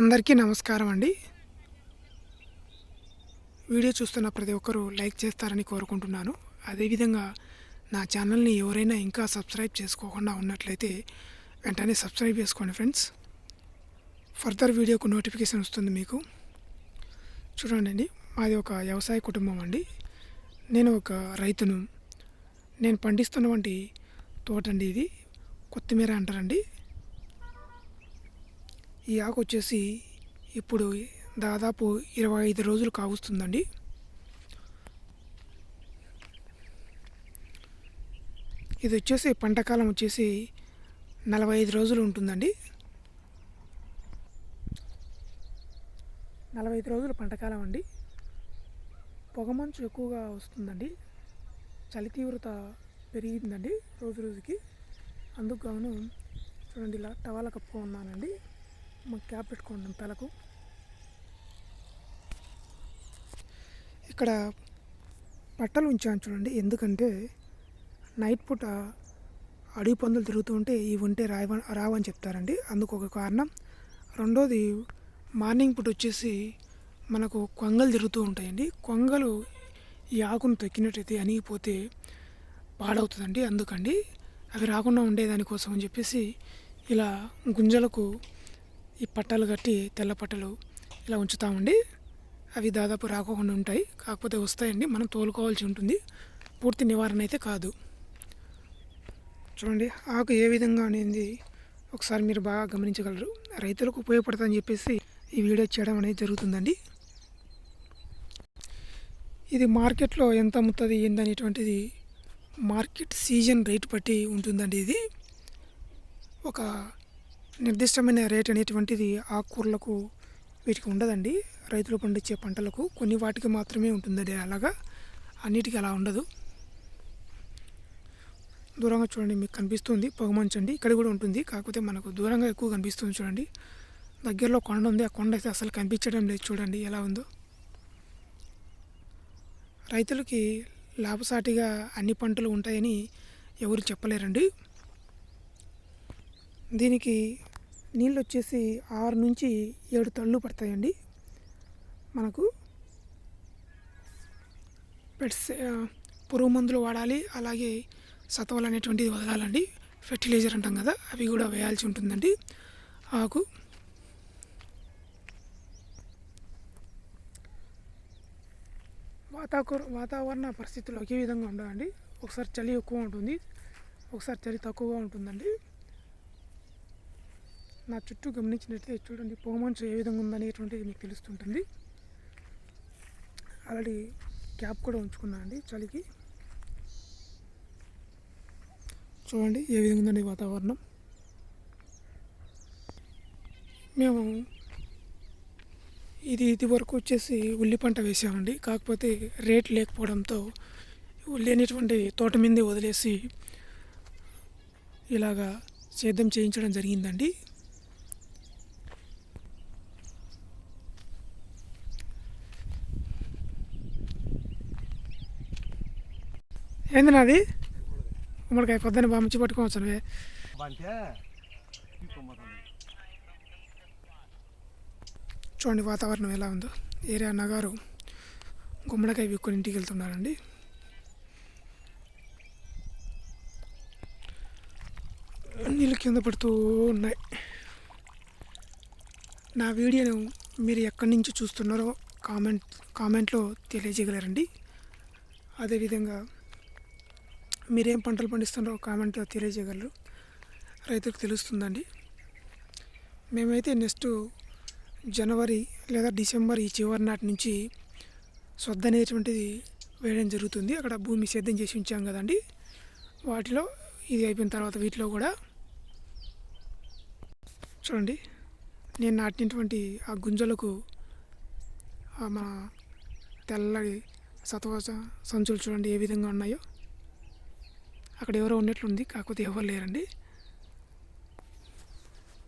అందరికీ నమస్కారం అండి. వీడియో చూస్తున్న ప్రతి ఒక్కరూ లైక్ చేస్తారని కోరుకుంటున్నాను. అదేవిధంగా నా ఛానల్ని ఎవరైనా ఇంకా సబ్స్క్రైబ్ చేసుకోకుండా ఉన్నట్లయితే వెంటనే సబ్స్క్రైబ్ చేసుకోండి ఫ్రెండ్స్. ఫర్దర్ వీడియోకు నోటిఫికేషన్ వస్తుంది మీకు. చూడండి అండి మాది ఒక వ్యవసాయ కుటుంబం అండి. నేను ఒక రైతును. నేను పండిస్తున్నటువంటి తోట అండి ఇది. కొత్తిమీర అంటారండి. ఈ ఆకు వచ్చేసి ఇప్పుడు దాదాపు ఇరవై ఐదు రోజులు కావుస్తుందండి. ఇది వచ్చేసి పంటకాలం వచ్చేసి నలభై ఐదు రోజులు ఉంటుందండి. నలభై ఐదు రోజులు పంటకాలం అండి. పొగమంచు ఎక్కువగా వస్తుందండి. చలి తీవ్రత పెరిగిందండి రోజు రోజుకి. అందుకు గాను చూడండి ఇలా టవాల కప్పుకో ఉన్నానండి. క్యాప్ పెట్టుకోండి తలకు. ఇక్కడ బట్టలు ఉంచాను చూడండి. ఎందుకంటే నైట్ పూట అడవి పందులు తిరుగుతూ ఉంటే ఈ ఉంటే రావ రావని చెప్తారండి. అందుకు ఒక కారణం. రెండోది మార్నింగ్ పూట వచ్చేసి మనకు కొంగలు తిరుగుతూ ఉంటాయండి. కొంగలు ఈ ఆకును తొక్కినట్టయితే అనిగిపోతే పాడవుతుందండి. అందుకండి అవి రాకుండా ఉండేదానికోసం అని చెప్పేసి ఇలా గుంజలకు ఈ పట్టాలు కట్టి తెల్ల పట్టలు ఇలా ఉంచుతామండి అవి దాదాపు రాకోకుండా ఉంటాయి. కాకపోతే వస్తాయండి. మనం తోలుకోవాల్సి ఉంటుంది. పూర్తి నివారణ అయితే కాదు. చూడండి. ఆకు ఏ విధంగా అనేది ఒకసారి మీరు బాగా గమనించగలరు. రైతులకు ఉపయోగపడతాయని చెప్పేసి ఈ వీడియో చేయడం అనేది జరుగుతుందండి. ఇది మార్కెట్లో ఎంత అమ్ముతుంది ఏందనేటువంటిది మార్కెట్ సీజన్ రేట్ బట్టి ఉంటుందండి ఇది. ఒక నిర్దిష్టమైన రేట్ అనేటువంటిది ఆకుకూరలకు వీటికి ఉండదండి. రైతులు పండించే పంటలకు కొన్ని వాటికి మాత్రమే ఉంటుందండి అలాగా. అన్నిటికీ అలా ఉండదు. దూరంగా చూడండి మీకు కనిపిస్తుంది. పొగమంచండి ఇక్కడ కూడా ఉంటుంది. కాకపోతే మనకు దూరంగా ఎక్కువ కనిపిస్తుంది చూడండి. దగ్గరలో కొండ ఉంది. ఆ కొండ అయితే అసలు కనిపించడం లేదు చూడండి ఎలా ఉందో. రైతులకి లాభసాటిగా అన్ని పంటలు ఉంటాయని ఎవరు చెప్పలేరండి. దీనికి నీళ్ళు వచ్చేసి ఆరు నుంచి ఏడు తళ్ళు పడతాయండి. మనకు పెట్స్ పురుగు మందులు వాడాలి అలాగే సతవలు అనేటువంటిది వదలాలండి. ఫెర్టిలైజర్ అంటాం కదా అవి కూడా వేయాల్సి ఉంటుందండి. ఆకు. వాతావరణ వాతావరణ పరిస్థితులు ఒకే విధంగా ఉండవండి. ఒకసారి చలి ఎక్కువ ఉంటుంది ఒకసారి చలి తక్కువగా ఉంటుందండి. నా చుట్టూ గమనించినట్లయితే చూడండి పొగమంచు ఏ విధంగా ఉందనేటువంటిది మీకు తెలుస్తుంటుంది. ఆల్రెడీ క్యాప్ కూడా ఉంచుకున్నా అండి చలికి. చూడండి ఏ విధంగా ఉందండి వాతావరణం. మేము ఇది ఇది వరకు వచ్చేసి ఉల్లి పంట వేసామండి. కాకపోతే రేట్ లేకపోవడంతో ఉల్లి అనేటువంటి తోట మీద వదిలేసి ఇలాగా సేద్యం చేయించడం జరిగిందండి. ఏంది నాది? గుమ్మడికాయ పొద్దున్న బామించి పట్టుకోవచ్చు నువ్వే చూడండి వాతావరణం ఎలా ఉందో. ఏరియా అన్నగారు గుమ్మడికాయ విక్కుని ఇంటికి వెళ్తున్నారండి. నీళ్ళు కింద పడుతూ ఉన్నాయి. నా వీడియోను మీరు ఎక్కడి నుంచి చూస్తున్నారో కామెంట్ కామెంట్లో తెలియజేయగలరండి. అదేవిధంగా మీరేం పంటలు పండిస్తున్నారో కామెంట్ తెలియజేయగలరు. రైతులకు తెలుస్తుందండి. మేమైతే నెక్స్ట్ జనవరి లేదా డిసెంబర్ ఈ చివరి నాటి నుంచి సొద్ద అనేటువంటిది వేయడం జరుగుతుంది. అక్కడ భూమి సేద్యం చేసి ఉంచాం కదండి. వాటిలో ఇది అయిపోయిన తర్వాత వీటిలో కూడా చూడండి. నేను నాటినటువంటి ఆ గుంజలకు మన తెల్లటి సత్వ సంచులు చూడండి ఏ విధంగా ఉన్నాయో. అక్కడ ఎవరో ఉన్నట్లుంది కాకపోతే ఎవరు లేరండి.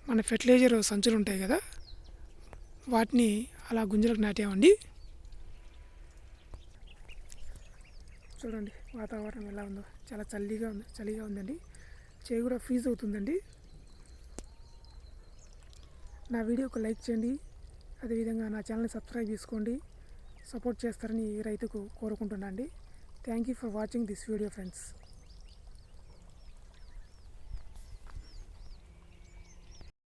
మన ఫెర్టిలైజర్ సంచులు ఉంటాయి కదా వాటిని అలా గుంజలకు నాటామండి. చూడండి వాతావరణం ఎలా ఉందో. చాలా చలిగా ఉంది చలిగా ఉందండి. చేయి కూడా ఫ్రీజ్ అవుతుందండి. నా వీడియోకు లైక్ చేయండి. అదేవిధంగా నా ఛానల్ని సబ్స్క్రైబ్ చేసుకోండి. సపోర్ట్ చేస్తారని ఈ రైతుకు కోరుకుంటున్నాను అండి thank you for watching this video friends.